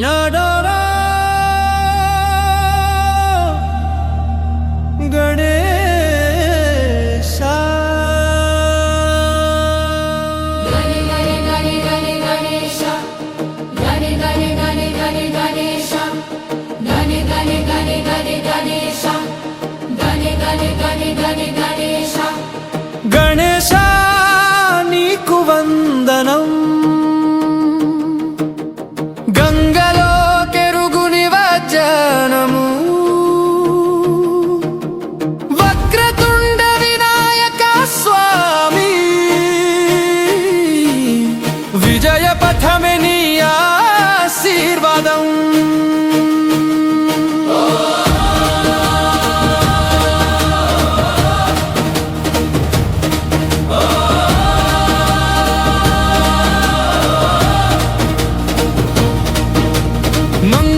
No, no. పథమే నీ ఆశీర్వాదం. మంగ